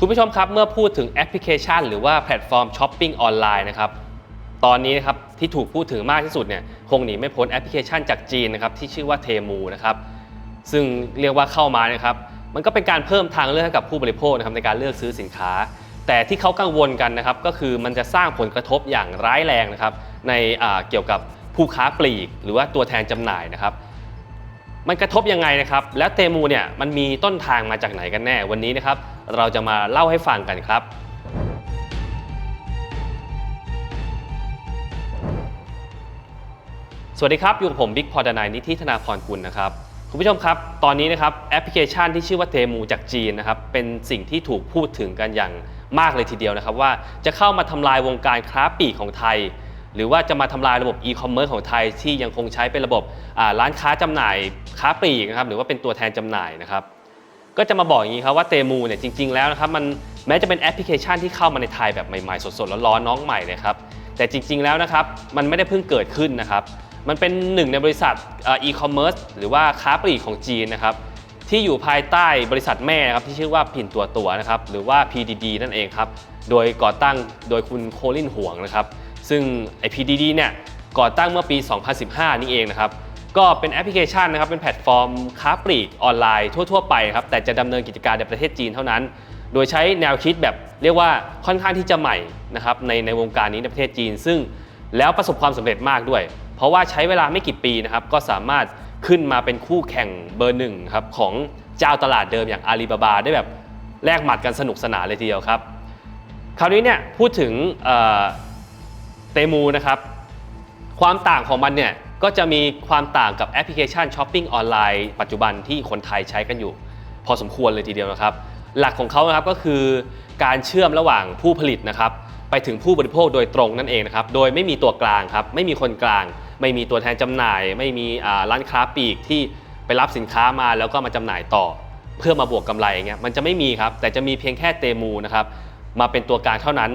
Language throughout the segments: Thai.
คุณผู้ชมครับ เมื่อพูดถึงแอปพลิเคชัน หรือว่าแพลตฟอร์มช้อปปิ้งออนไลน์นะครับตอนนี้นะครับที่ถูกพูดถึงมากที่สุดเนี่ยคงหนีไม่พ้นแอปพลิเคชันจากจีนนะครับที่ชื่อว่าเทมูนะครับซึ่งเรียกว่าเข้ามานะครับมันก็เป็นการเพิ่มทางเลือกให้กับผู้บริโภคนะครับในการเลือกซื้อสินค้า แต่ที่เขากังวลกันนะครับก็คือมันจะสร้างผลกระทบอย่างร้ายแรงนะครับในเกี่ยวกับผู้ค้าปลีก หรือว่าตัวแทนจำหน่ายนะครับมันกระทบยังไงนะครับแล้วเตมูเนี่ยมันมีต้นทางมาจากไหนกันแน่วันนี้นะครับ เราจะมาเล่าให้ฟังกันครับ สวัสดีครับ อยู่กับผมบิ๊กพอดนายนิธิธนาพรกุลนะครับคุณผู้ชมครับ ตอนนี้นะครับแอปพลิเคชันที่ชื่อว่าเทมูจากจีนนะครับเป็นสิ่งที่ถูกพูดถึงกันอย่างมากเลยทีเดียวนะครับ ว่าจะเข้ามาทำลายวงการค้าปลีกของไทย หรือว่าจะมาทำลายระบบอีคอมเมิร์ซของไทยที่ยังคงใช้เป็นระบบร้านค้าจำหน่ายค้าปลีกนะครับหรือว่าเป็นตัวแทนจำหน่ายนะครับ ก็จะมาบอกอย่างนี้ครับว่าเตมูเนี่ยจริง ๆ แล้วนะครับมันแม้จะเป็นแอปพลิเคชันที่เข้ามาในไทยแบบใหม่ๆ สดๆร้อนๆน้องใหม่เลยครับแต่จริง ๆ แล้วนะครับมันไม่ได้เพิ่งเกิดขึ้นนะครับมันเป็นหนึ่งในบริษัทอีคอมเมิร์ซหรือว่าค้าปลีกของจีนนะครับที่อยู่ภายใต้บริษัทแม่นะครับที่ชื่อว่าผินตัวตัวนะครับหรือว่า PDD นั่นเองครับโดยก่อตั้งโดยคุณโคลินห่วงนะครับซึ่งไอ PDD เนี่ยก่อตั้งเมื่อปี 2015 นี่เองนะครับ ก็เป็นแอปพลิเคชันนะครับเป็นแพลตฟอร์มค้าปลีกออนไลน์ทั่ว ๆ ไปครับแต่จะดำเนินกิจการในประเทศจีนเท่านั้น โดยใช้แนวคิดแบบเรียกว่าค่อนข้างที่จะใหม่นะครับในในวงการนี้ในประเทศจีน ซึ่งแล้วประสบความสำเร็จมากด้วย เพราะว่าใช้เวลาไม่กี่ปีนะครับก็สามารถขึ้นมาเป็นคู่แข่งเบอร์หนึ่งครับของเจ้าตลาดเดิมอย่างอาลีบาบาได้แบบแลกหมัดกันสนุกสนานเลยทีเดียวครับ คราวนี้เนี่ยพูดถึงเอ่อเตมูนะครับความต่างของมันเนี่ย ก็จะมีความต่างกับแอปพลิเคชันช้อปปิ้งออนไลน์ปัจจุบันที่คนไทยใช้กันอยู่ พอสมควรเลยทีเดียวนะครับ หลักของเขานะครับก็คือการเชื่อมระหว่างผู้ผลิตนะครับ ไปถึงผู้บริโภคโดยตรงนั่นเองนะครับ โดยไม่มีตัวกลางครับ ไม่มีคนกลาง ไม่มีตัวแทนจำหน่าย ไม่มีร้านค้าปลีกที่ไปรับสินค้ามาแล้วก็มาจำหน่ายต่อ เพื่อมาบวกกำไรอย่างเงี้ยมันจะไม่มีครับ แต่จะมีเพียงแค่เตมูนะครับมาเป็นตัวกลางเท่านั้น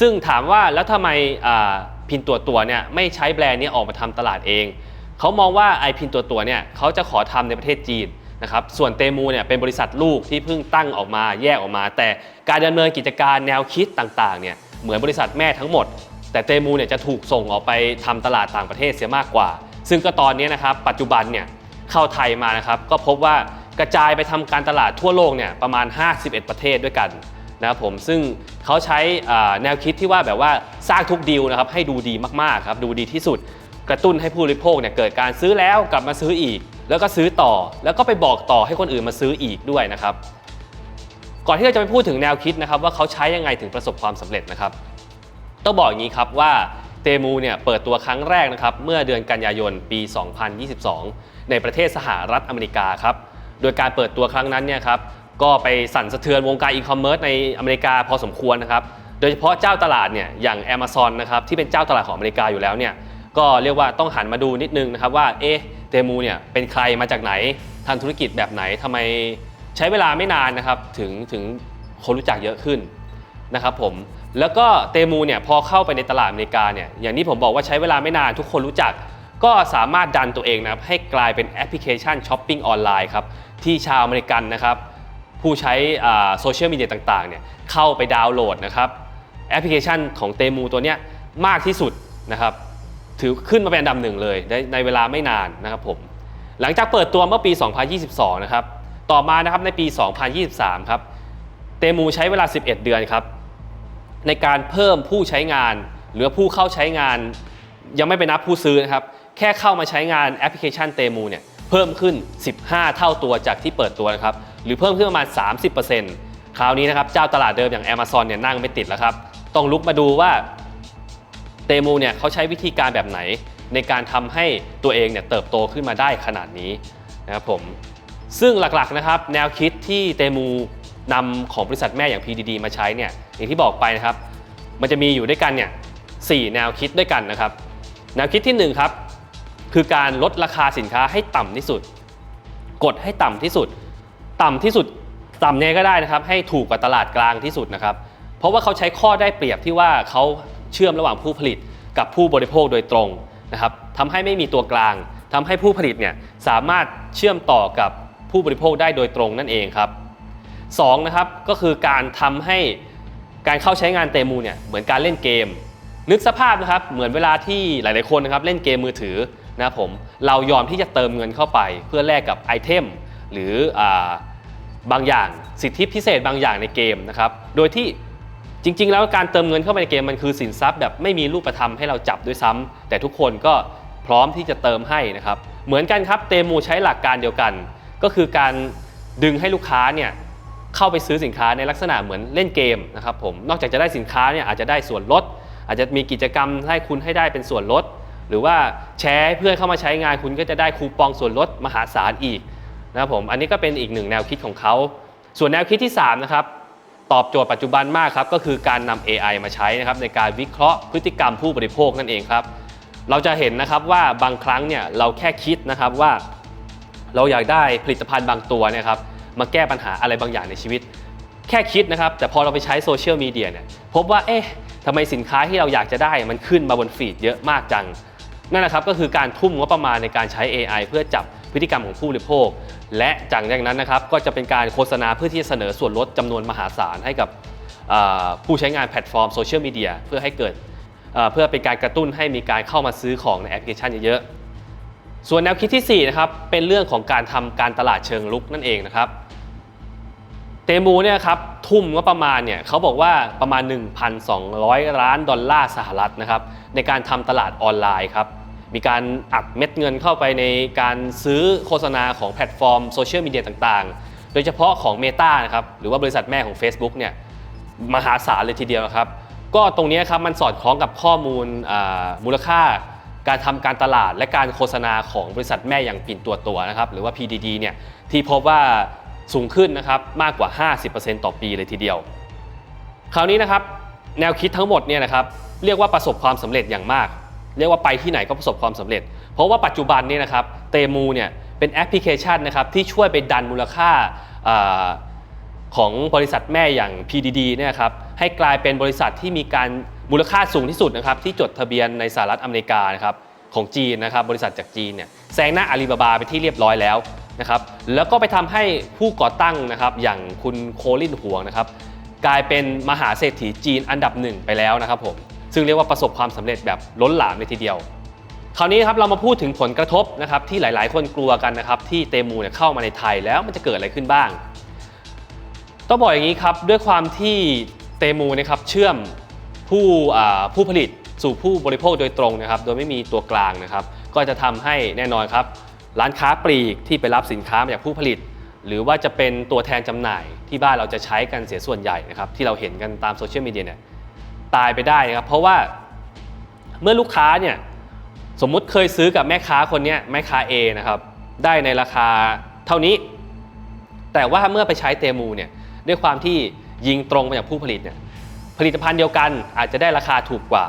ซึ่งถามว่าแล้วทำไม พินตัวตัวเนี่ยไม่ใช้แบรนด์นี้ออกมาทำตลาดเอง เขามองว่าไอพินตัวตัวเนี่ยเขาจะขอทำในประเทศจีนนะครับ ส่วนเตมูเนี่ยเป็นบริษัทลูกที่เพิ่งตั้งออกมาแยกออกมา แต่การดำเนินกิจการแนวคิดต่างๆเนี่ยเหมือนบริษัทแม่ทั้งหมด แต่เตมูเนี่ยจะถูกส่งออกไปทำตลาดต่างประเทศเสียมากกว่า ซึ่งก็ตอนนี้นะครับปัจจุบันเนี่ยเข้าไทยมานะครับก็พบว่ากระจายไปทำการตลาดทั่วโลกเนี่ยประมาณ 51 ประเทศด้วยกัน นะครับผมซึ่งเขาใช้แนวคิดที่ว่าแบบว่าสร้างทุกดีลนะครับให้ดูดีมากๆครับดูดีที่สุดกระตุ้นให้ผู้บริโภคเนี่ยเกิดการซื้อแล้วกลับมาซื้ออีก แล้วก็ซื้อต่อ แล้วก็ไปบอกต่อให้คนอื่นมาซื้ออีกด้วยนะครับ ก่อนที่เราจะไปพูดถึงแนวคิดนะครับว่าเขาใช้ยังไงถึงประสบความสำเร็จนะครับต้องบอกอย่างนี้ครับว่าเตมูเนี่ยเปิดตัวครั้งแรกนะครับเมื่อเดือนกันยายนปี 2022 ในประเทศสหรัฐอเมริกาครับโดยการเปิดตัวครั้งนั้นเนี่ยครับ ก็ไปสั่นสะเทือนวงการอีคอมเมิร์ซในอเมริกาพอสมควรนะครับ โดยเฉพาะเจ้าตลาดเนี่ยอย่าง Amazon นะครับที่เป็นเจ้าตลาดของอเมริกาอยู่แล้วเนี่ยก็เรียกว่าต้องหันมาดูนิดนึงนะครับว่าเอ๊ะเตมูเนี่ยเป็นใครมาจากไหนทำธุรกิจแบบไหนทำไมใช้เวลาไม่นานนะครับถึงถึงคนรู้จักเยอะขึ้นนะครับผมแล้วก็เตมูเนี่ยพอเข้าไปในตลาดอเมริกาเนี่ยอย่างที่ผมบอกว่าใช้เวลาไม่นานทุกคนรู้จัก ก็สามารถดันตัวเองนะครับให้กลายเป็นแอปพลิเคชันช้อปปิ้งออนไลน์ครับที่ชาวอเมริกันนะครับ ผู้ใช้โซเชียลมีเดียต่างๆเนี่ยเข้าไปดาวน์โหลดนะครับแอปพลิเคชันของเตมูตัวเนี้ยมากที่สุดนะครับถือขึ้นมาเป็นอันดับหนึ่งเลยในในเวลาไม่นานนะครับผมหลังจากเปิดตัวเมื่อปี 2022 นะครับต่อมานะครับในปี 2023 ครับเตมูใช้เวลา 11 เดือนครับในการเพิ่มผู้ใช้งาน หรือผู้เข้าใช้งาน ยังไม่ไปนับผู้ซื้อนะครับแค่เข้ามาใช้งานแอปพลิเคชันเตมูเนี่ย เพิ่มขึ้น 15 เท่าตัวจากที่เปิดตัวนะครับ หรือเพิ่มขึ้นประมาณ 30%คราวนี้นะครับ เจ้าตลาดเดิมอย่าง Amazon เนี่ยนั่งไม่ติดแล้วครับ ต้องลุกมาดูว่าเตมูเนี่ยเขาใช้วิธีการแบบไหน ในการทำให้ตัวเองเนี่ยเติบโตขึ้นมาได้ขนาดนี้นะครับผม ซึ่งหลักๆนะครับ แนวคิดที่เตมูนำของบริษัทแม่อย่าง PDD มาใช้เนี่ยอย่างที่บอกไปนะครับ มันจะมีอยู่ด้วยกันเนี่ยสแนวคิดด้วยกันนะครับ แนวคิดที่หนึ่งครับ คือการลดราคาสินค้าให้ต่ำที่สุด กดให้ต่ำที่สุด ต่ำที่สุดต่ำเนี่ยก็ได้นะครับ ให้ถูกกว่าตลาดกลางที่สุดนะครับ เพราะว่าเขาใช้ข้อได้เปรียบที่ว่าเขาเชื่อมระหว่างผู้ผลิตกับผู้บริโภคโดยตรงนะครับทำให้ไม่มีตัวกลางทำให้ผู้ผลิตเนี่ยสามารถเชื่อมต่อกับผู้บริโภคได้โดยตรงนั่นเองครับ2นะครับก็คือการทำให้การเข้าใช้งานเตมูเนี่ยเหมือนการเล่นเกม นึกสภาพนะครับเหมือนเวลาที่หลาย ๆคนนะครับเล่นเกมมือถือนะครับผมเรายอมที่จะเติมเงินเข้าไปเพื่อแลกกับไอเทมหรืออบางอย่างสิทธิพิเศษบางอย่างในเกมนะครับโดยที่จริง ๆ แล้วการเติมเงินเข้าไปในเกมมันคือสินทรัพย์แบบไม่มีรูปธรรมให้เราจับด้วยซ้ำแต่ทุกคนก็พร้อมที่จะเติมให้นะครับเหมือนกันครับเตมูใช้หลักการเดียวกัน ก็คือการดึงให้ลูกค้าเนี่ยเข้าไปซื้อสินค้าในลักษณะเหมือนเล่นเกมนะครับผมนอกจากจะได้สินค้าเนี่ยอาจจะได้ส่วนลด อาจจะมีกิจกรรมให้คุณให้ได้เป็นส่วนลด หรือว่าแชร์ให้เพื่อนเข้ามาใช้งานคุณก็จะได้คูปองส่วนลดมหาศาลอีกนะครับผมอันนี้ก็เป็นอีกหนึ่งแนวคิดของเขา ส่วนแนวคิดที่3นะครับตอบโจทย์ปัจจุบันมากครับก็คือการนำ AI มาใช้นะครับในการวิเคราะห์พฤติกรรมผู้บริโภคนั่นเองครับ เราจะเห็นนะครับว่าบางครั้งเนี่ยเราแค่คิดนะครับว่า เราอยากได้ผลิตภัณฑ์บางตัวเนยครับมาแก้ปัญหาอะไรบางอย่างในชีวิต แค่คิดนะครับ แต่พอเราไปใช้โซเชียลมีเดียเนี่ยพบว่าเอ๊ะทำไมสินค้าที่เราอยากจะได้มันขึ้นมาบนฟีดเยอะมากจัง นั่นนะครับก็คือการทุ่มงบประมาณในการใช้ AI เพื่อจับพฤติกรรมของผู้บริโภค และจากนั้นนะครับก็จะเป็นการโฆษณาเพื่อที่จะเสนอส่วนลดจำนวนมหาศาลให้กับผู้ใช้งานแพลตฟอร์มโซเชียลมีเดียเพื่อให้เกิดเพื่อเป็นการกระตุ้นให้มีการเข้ามาซื้อของในแอปพลิเคชันเยอะๆ ส่วนแนวคิดที่4นะครับเป็นเรื่องของการทำการตลาดเชิงลุกนั่นเองนะครับเตมูเนี่ยครับทุ่มก็ประมาณเนี่ยเขาบอกว่าประมาณ 1,200 ล้านดอลลาร์สหรัฐนะครับในการทำตลาดออนไลน์ครับ มีการอัดเม็ดเงินเข้าไปในการซื้อโฆษณาของแพลตฟอร์มโซเชียลมีเดียต่างๆ โดยเฉพาะของ Meta นะครับหรือว่าบริษัทแม่ของ Facebook เนี่ยมหาศาลเลยทีเดียวครับ ก็ตรงนี้ครับมันสอดคล้องกับข้อมูลมูลค่า การทำการตลาดและการโฆษณาของบริษัทแม่อย่างปิ่นตัวตัวนะครับหรือว่า PDD เนี่ยที่พบว่าสูงขึ้นนะครับมากกว่า 50%ต่อปีเลยทีเดียว คราวนี้นะครับแนวคิดทั้งหมดเนี่ยนะครับเรียกว่าประสบความสำเร็จอย่างมาก เรียกว่าไปที่ไหนก็ประสบความสำเร็จ เพราะว่าปัจจุบันนี่นะครับเตมูเนี่ยเป็นแอปพลิเคชันนะครับที่ช่วยไปดันมูลค่าอของบริษัทแม่อย่าง PDD เนี่ยครับให้กลายเป็นบริษัทที่มีการมูลค่าสูงที่สุดนะครับที่จดทะเบียนในสหรัฐอเมริกานะครับของจีนนะครับบริษัทจากจีนเนี่ยแซงหน้าอาลีบาบาไปที่เรียบร้อยแล้วนะครับแล้วก็ไปทำให้ผู้ก่อตั้งนะครับอย่างคุณโคลินหวงนะครับกลายเป็นมหาเศรษฐีจีนอันดับหนึ่งไปแล้วนะครับผม ซึ่งเรียกว่าประสบความสำเร็จแบบล้นหลามเลยทีเดียว คราวนี้ครับเรามาพูดถึงผลกระทบนะครับที่หลาย ๆ คนกลัวกันนะครับที่เตมูเนี่ยเข้ามาในไทยแล้วมันจะเกิดอะไรขึ้นบ้าง ต้องบอกอย่างนี้ครับด้วยความที่เตมูนะครับเชื่อมผู้ผู้ผลิตสู่ผู้บริโภคโดยตรงนะครับโดยไม่มีตัวกลางนะครับ ก็จะทำให้แน่นอนครับ ร้านค้าปลีกที่ไปรับสินค้ามาจากผู้ผลิต หรือว่าจะเป็นตัวแทนจำหน่ายที่บ้านเราจะใช้กันเสียส่วนใหญ่นะครับที่เราเห็นกันตามโซเชียลมีเดียเนี่ย ตายไปได้ครับเพราะว่าเมื่อลูกค้าเนี่ยสมมุติเคยซื้อกับแม่ค้าคนนี้แม่ค้า A นะครับได้ในราคาเท่านี้ แต่ว่าเมื่อไปใช้เตมูเนี่ยด้วยความที่ยิงตรงมาจากผู้ผลิตเนี่ยผลิตภัณฑ์เดียวกันอาจจะได้ราคาถูกกว่า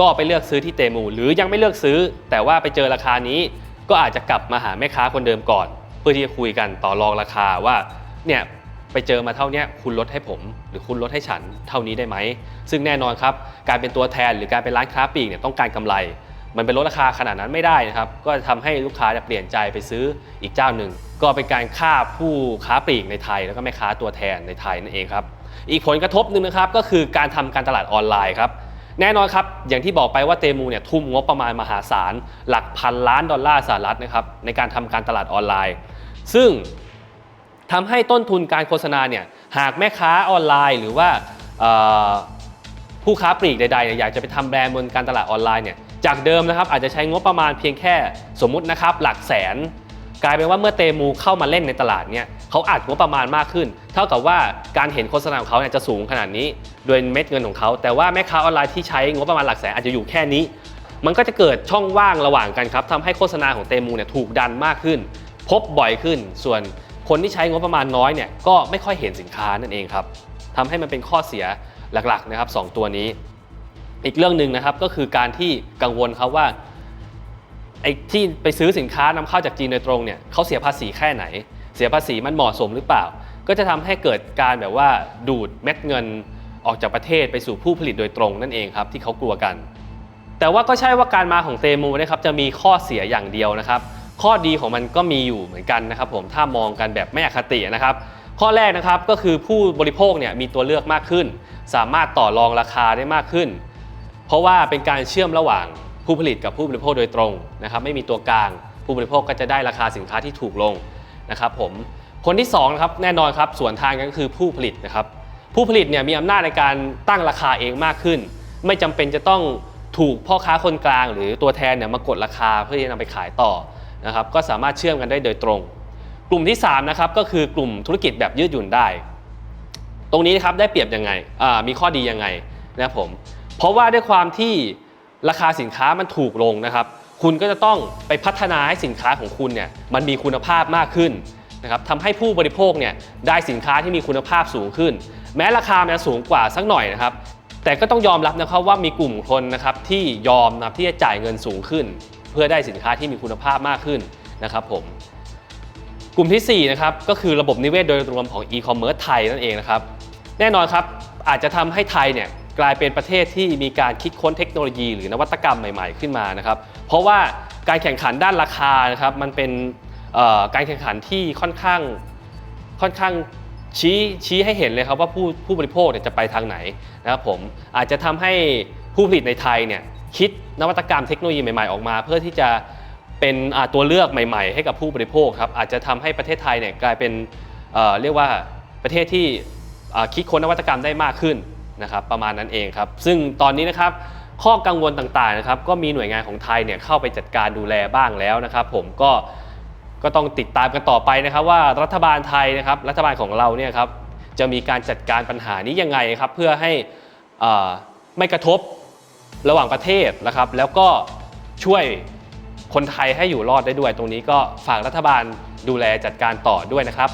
ก็ไปเลือกซื้อที่เตมู หรือยังไม่เลือกซื้อ แต่ว่าไปเจอราคานี้ ก็อาจจะกลับมาหาแม่ค้าคนเดิมก่อน เพื่อที่จะคุยกันต่อรองราคาว่าเนี่ย ไปเจอมาเท่านี้คุณลดให้ผม หรือคุณลดให้ฉันเท่านี้ได้ไหม ซึ่งแน่นอนครับ การเป็นตัวแทนหรือการเป็นร้านค้าปลีกเนี่ยต้องการกำไร มันเป็นลดราคาขนาดนั้นไม่ได้นะครับ ก็จะทำให้ลูกค้าจะเปลี่ยนใจไปซื้ออีกเจ้าหนึ่ง ก็เป็นการฆ่าผู้ค้าปลีกในไทย แล้วก็แม่ค้าตัวแทนในไทยนั่นเองครับ อีกผลกระทบหนึ่งนะครับก็คือการทำการตลาดออนไลน์ครับแน่นอนครับ อย่างที่บอกไปว่าเตมูเนี่ยทุ่มงบประมาณมหาศาล หลักพันล้านดอลลาร์สหรัฐนะครับในการทำการตลาดออนไลน์ ซึ่ง ทำให้ต้นทุนการโฆษณาเนี่ยหากแม่ค้าออนไลน์ หรือว่าผู้ค้าปลีกใดๆอยากจะไปทำแบรนด์บนการตลาดออนไลน์เนี่ยจากเดิมนะครับอาจจะใช้งบประมาณเพียงแค่สมมุตินะครับหลักแสน กลายเป็นว่าเมื่อเตมูเข้ามาเล่นในตลาดเนี่ยเขาอัดงบประมาณมากขึ้น เท่ากับว่าการเห็นโฆษณาของเขาเนี่ยจะสูงขนาดนี้โดยเม็ดเงินของเขา แต่ว่าแม่ค้าออนไลน์ที่ใช้งบประมาณหลักแสนอาจจะอยู่แค่นี้ มันก็จะเกิดช่องว่างระหว่างกันครับทำให้โฆษณาของเตมูเนี่ยถูกดันมากขึ้น พบบ่อยขึ้นส่วน คนที่ใช้งบประมาณน้อยเนี่ยก็ไม่ค่อยเห็นสินค้านั่นเองครับทำให้มันเป็นข้อเสียหลักๆนะครับสองตัวนี้ อีกเรื่องหนึ่งนะครับก็คือการที่กังวลครับว่าไอ้ที่ไปซื้อสินค้านำเข้าจากจีนโดยตรงเนี่ยเขาเสียภาษีแค่ไหน เสียภาษีมันเหมาะสมหรือเปล่า ก็จะทำให้เกิดการแบบว่าดูดเม็ดเงินออกจากประเทศไปสู่ผู้ผลิตโดยตรงนั่นเองครับที่เขากลัวกัน แต่ว่าก็ใช่ว่าการมาของเตมูนะครับจะมีข้อเสียอย่างเดียวนะครับ ข้อดีของมันก็มีอยู่เหมือนกันนะครับผมถ้ามองกันแบบไม่อคตินะครับข้อแรกนะครับก็คือผู้บริโภคเนี่ยมีตัวเลือกมากขึ้น สามารถต่อรองราคาได้มากขึ้น เพราะว่าเป็นการเชื่อมระหว่างผู้ผลิตกับผู้บริโภคโดยตรงนะครับไม่มีตัวกลาง ผู้บริโภคก็จะได้ราคาสินค้าที่ถูกลงนะครับผมคนที่2นะครับแน่นอนครับส่วนทางกันก็คือผู้ผลิตนะครับผู้ผลิตเนี่ยมีอำนาจในการตั้งราคาเองมากขึ้น ไม่จำเป็นจะต้องถูกพ่อค้าคนกลาง หรือตัวแทนเนี่ยมากดราคาเพื่อที่จะนำไปขายต่อ นะครับก็สามารถเชื่อมกันได้โดยตรง กลุ่มที่3นะครับก็คือกลุ่มธุรกิจแบบยืดหยุ่นได้ ตรงนี้นะครับได้เปรียบยังไงมีข้อดียังไงนะครับผมเพราะว่าด้วยความที่ราคาสินค้ามันถูกลงนะครับคุณก็จะต้องไปพัฒนาให้สินค้าของคุณเนี่ยมันมีคุณภาพมากขึ้นนะครับทำให้ผู้บริโภคเนี่ยได้สินค้าที่มีคุณภาพสูงขึ้น แม้ราคามันจะสูงกว่าสักหน่อยนะครับแต่ก็ต้องยอมรับนะครับว่ามีกลุ่มคนนะครับที่ยอมนะที่จะจ่ายเงินสูงขึ้น เพื่อได้สินค้าที่มีคุณภาพมากขึ้นนะครับผมกลุ่มทีสี่4นะครับก็คือระบบนิเวศโดยรวมของ e-commerce ไทยนั่นเองนะครับแน่นอนครับอาจจะทำให้ไทยเนี่ยกลายเป็นประเทศที่มีการคิดค้นเทคโนโลยี หรือนวัตกรรมใหม่ๆขึ้นมานะครับเพราะว่าการแข่งขันด้านราคานะครับมันเป็นการแข่งขันที่ค่อนข้างค่อนข้างชี้ชี้ให้เห็นเลยครับว่าผู้ผู้บริโภคเนี่ยจะไปทางไหนนะครับผมอาจจะทำให้ ผู้ผลิตในไทยเนี่ยคิดนวัตกรรมเทคโนโลยีใหม่ๆออกมา เพื่อที่จะเป็นตัวเลือกใหม่ๆ ให้กับผู้บริโภคครับอาจจะทำให้ประเทศไทยเนี่ยกลายเป็นเรียกว่าประเทศที่คิดค้นนวัตกรรมได้มากขึ้นนะครับประมาณนั้นเองครับ ซึ่งตอนนี้นะครับข้อกังวลต่างๆนะครับก็มีหน่วยงานของไทยเนี่ยเข้าไปจัดการดูแลบ้างแล้วนะครับผมก็ก็ต้องติดตามกันต่อไปนะครับว่ารัฐบาลไทยนะครับรัฐบาลของเราเนี่ยครับจะมีการจัดการปัญหานี้ยังไงครับเพื่อให้ไม่กระทบ ระหว่างประเทศนะครับ แล้วก็ช่วยคนไทยให้อยู่รอดได้ด้วย ตรงนี้ก็ฝากรัฐบาลดูแลจัดการต่อด้วยนะครับ